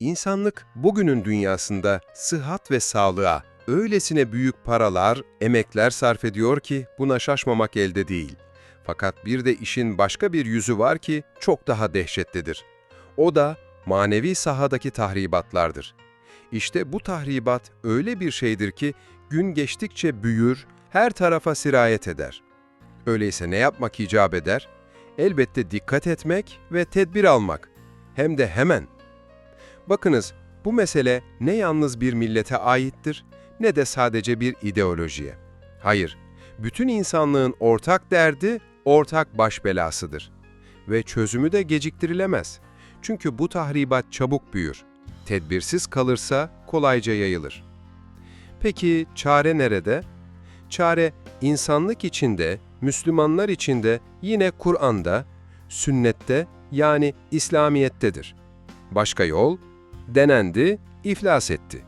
İnsanlık bugünün dünyasında sıhhat ve sağlığa öylesine büyük paralar, emekler sarf ediyor ki buna şaşmamak elde değil. Fakat bir de işin başka bir yüzü var ki çok daha dehşetlidir. O da manevi sahadaki tahribatlardır. İşte bu tahribat öyle bir şeydir ki gün geçtikçe büyür, her tarafa sirayet eder. Öyleyse ne yapmak icap eder? Elbette dikkat etmek ve tedbir almak. Hem de hemen. Bakınız, bu mesele ne yalnız bir millete aittir, ne de sadece bir ideolojiye. Hayır, bütün insanlığın ortak derdi, ortak baş belasıdır. Ve çözümü de geciktirilemez. Çünkü bu tahribat çabuk büyür. Tedbirsiz kalırsa kolayca yayılır. Peki çare nerede? Çare insanlık içinde, Müslümanlar içinde yine Kur'an'da, sünnette yani İslamiyet'tedir. Başka yol, denendi, iflas etti.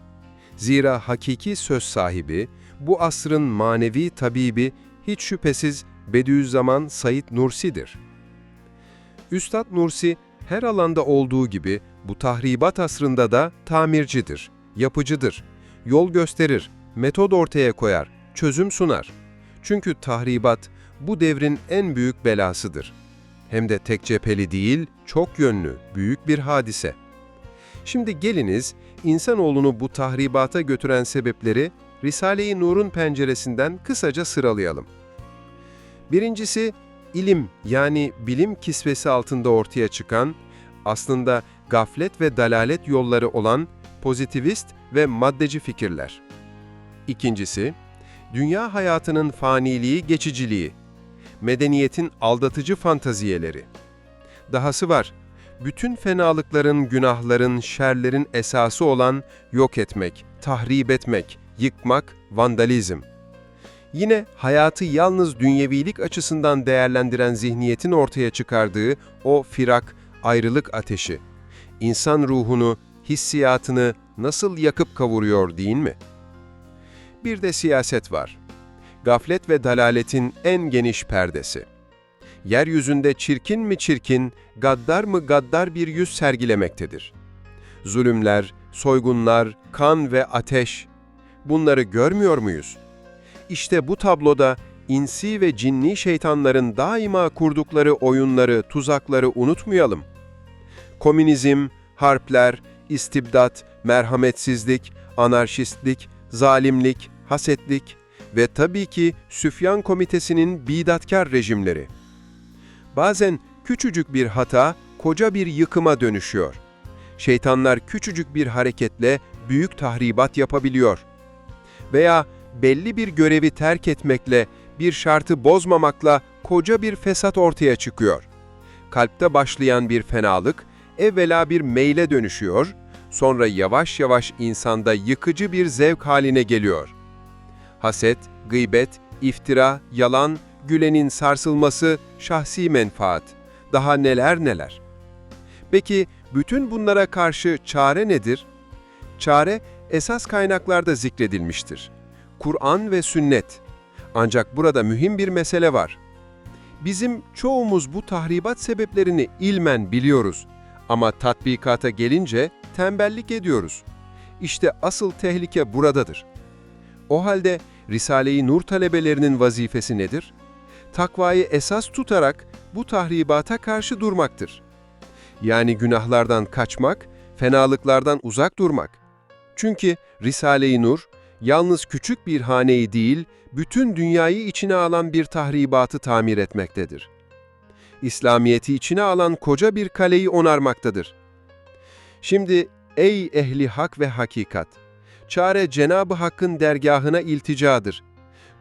Zira hakiki söz sahibi, bu asrın manevi tabibi hiç şüphesiz Bediüzzaman Said Nursi'dir. Üstad Nursi, her alanda olduğu gibi bu tahribat asrında da tamircidir, yapıcıdır, yol gösterir, metod ortaya koyar, çözüm sunar. Çünkü tahribat bu devrin en büyük belasıdır. Hem de tek cepheli değil, çok yönlü, büyük bir hadise. Şimdi geliniz, insanoğlunu bu tahribata götüren sebepleri Risale-i Nur'un penceresinden kısaca sıralayalım. Birincisi, ilim yani bilim kisvesi altında ortaya çıkan, aslında gaflet ve dalalet yolları olan pozitivist ve maddeci fikirler. İkincisi, dünya hayatının faniliği, geçiciliği, medeniyetin aldatıcı fantaziyeleri. Dahası var, bütün fenalıkların, günahların, şerlerin esası olan yok etmek, tahrip etmek, yıkmak, vandalizm. Yine hayatı yalnız dünyevilik açısından değerlendiren zihniyetin ortaya çıkardığı o firak, ayrılık ateşi. İnsan ruhunu, hissiyatını nasıl yakıp kavuruyor değil mi? Bir de siyaset var. Gaflet ve dalaletin en geniş perdesi. Yeryüzünde çirkin mi çirkin, gaddar mı gaddar bir yüz sergilemektedir. Zulümler, soygunlar, kan ve ateş, bunları görmüyor muyuz? İşte bu tabloda insi ve cinni şeytanların daima kurdukları oyunları, tuzakları unutmayalım. Komünizm, harpler, istibdat, merhametsizlik, anarşistlik, zalimlik, hasetlik ve tabii ki Süfyan Komitesi'nin bidatkar rejimleri. Bazen küçücük bir hata koca bir yıkıma dönüşüyor. Şeytanlar küçücük bir hareketle büyük tahribat yapabiliyor. Veya belli bir görevi terk etmekle, bir şartı bozmamakla koca bir fesat ortaya çıkıyor. Kalpte başlayan bir fenalık, evvela bir meyle dönüşüyor, sonra yavaş yavaş insanda yıkıcı bir zevk haline geliyor. Haset, gıybet, iftira, yalan, gülenin sarsılması, şahsi menfaat, daha neler neler. Peki bütün bunlara karşı çare nedir? Çare esas kaynaklarda zikredilmiştir. Kur'an ve sünnet. Ancak burada mühim bir mesele var. Bizim çoğumuz bu tahribat sebeplerini ilmen biliyoruz ama tatbikata gelince tembellik ediyoruz. İşte asıl tehlike buradadır. O halde Risale-i Nur talebelerinin vazifesi nedir? Takvayı esas tutarak bu tahribata karşı durmaktır. Yani günahlardan kaçmak, fenalıklardan uzak durmak. Çünkü Risale-i Nur, yalnız küçük bir haneyi değil, bütün dünyayı içine alan bir tahribatı tamir etmektedir. İslamiyeti içine alan koca bir kaleyi onarmaktadır. Şimdi ey ehli hak ve hakikat! Çare Cenab-ı Hakk'ın dergahına ilticadır.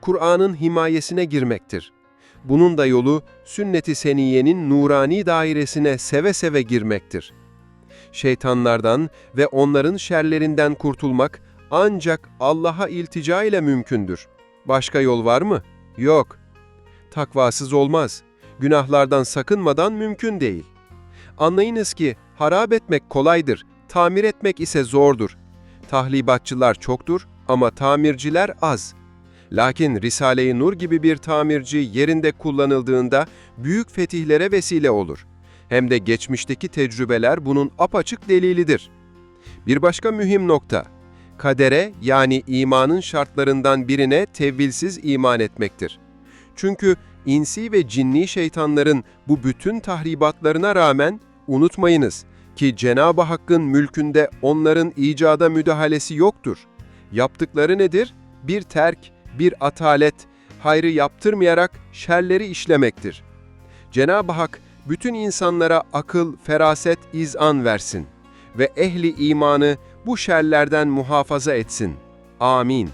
Kur'an'ın himayesine girmektir. Bunun da yolu sünnet-i seniyenin nurani dairesine seve seve girmektir. Şeytanlardan ve onların şerlerinden kurtulmak ancak Allah'a iltica ile mümkündür. Başka yol var mı? Yok. Takvasız olmaz. Günahlardan sakınmadan mümkün değil. Anlayınız ki harap etmek kolaydır, tamir etmek ise zordur. Tahlibatçılar çoktur ama tamirciler az. Lakin Risale-i Nur gibi bir tamirci yerinde kullanıldığında büyük fetihlere vesile olur. Hem de geçmişteki tecrübeler bunun apaçık delilidir. Bir başka mühim nokta, kadere yani imanın şartlarından birine tevvilsiz iman etmektir. Çünkü insi ve cinni şeytanların bu bütün tahribatlarına rağmen unutmayınız ki Cenab-ı Hakk'ın mülkünde onların icada müdahalesi yoktur. Yaptıkları nedir? Bir terk, bir atalet, hayrı yaptırmayarak şerleri işlemektir. Cenab-ı Hak bütün insanlara akıl, feraset, izan versin ve ehli imanı bu şerlerden muhafaza etsin. Amin.